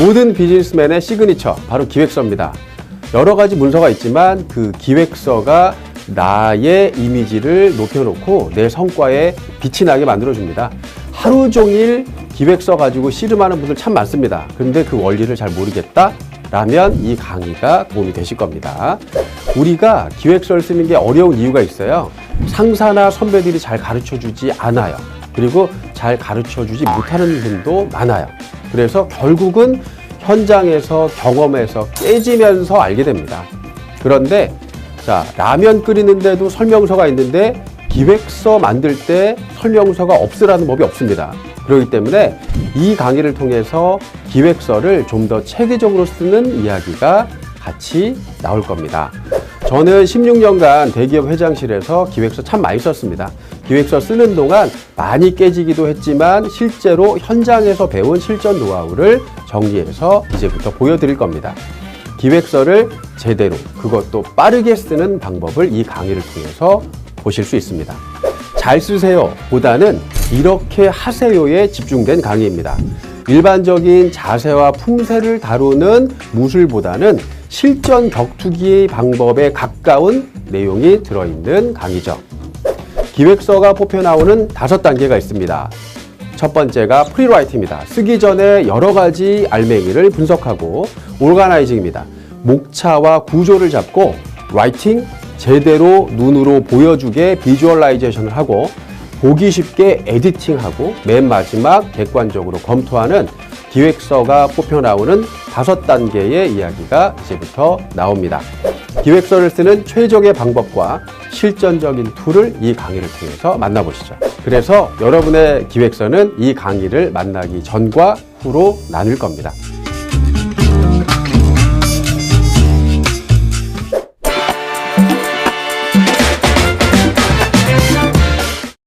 모든 비즈니스맨의 시그니처 바로 기획서입니다. 여러 가지 문서가 있지만 그 기획서가 나의 이미지를 높여놓고 내 성과에 빛이 나게 만들어줍니다. 하루 종일 기획서 가지고 씨름하는 분들 참 많습니다. 그런데 그 원리를 잘 모르겠다? 라면 이 강의가 도움이 되실 겁니다. 우리가 기획서를 쓰는 게 어려운 이유가 있어요. 상사나 선배들이 잘 가르쳐 주지 않아요. 그리고 잘 가르쳐 주지 못하는 분도 많아요. 그래서 결국은 현장에서 경험에서 깨지면서 알게 됩니다. 그런데 자, 라면 끓이는데도 설명서가 있는데 기획서 만들 때 설명서가 없으라는 법이 없습니다. 그렇기 때문에 이 강의를 통해서 기획서를 좀 더 체계적으로 쓰는 이야기가 같이 나올 겁니다. 저는 16년간 대기업 회장실에서 기획서 참 많이 썼습니다. 기획서 쓰는 동안 많이 깨지기도 했지만 실제로 현장에서 배운 실전 노하우를 정리해서 이제부터 보여드릴 겁니다. 기획서를 제대로 그것도 빠르게 쓰는 방법을 이 강의를 통해서 보실 수 있습니다. 잘 쓰세요 보다는 이렇게 하세요에 집중된 강의입니다. 일반적인 자세와 품새를 다루는 무술보다는 실전 격투기 방법에 가까운 내용이 들어있는 강의죠. 기획서가 뽑혀 나오는 다섯 단계가 있습니다. 첫 번째가 프리라이트입니다. 쓰기 전에 여러 가지 알맹이를 분석하고 오르가나이징입니다. 목차와 구조를 잡고 라이팅 제대로 눈으로 보여주게 비주얼라이제이션을 하고 보기 쉽게 에디팅하고 맨 마지막 객관적으로 검토하는 기획서가 뽑혀 나오는 다섯 단계의 이야기가 이제부터 나옵니다. 기획서를 쓰는 최적의 방법과 실전적인 툴을 이 강의를 통해서 만나보시죠. 그래서 여러분의 기획서는 이 강의를 만나기 전과 후로 나눌 겁니다.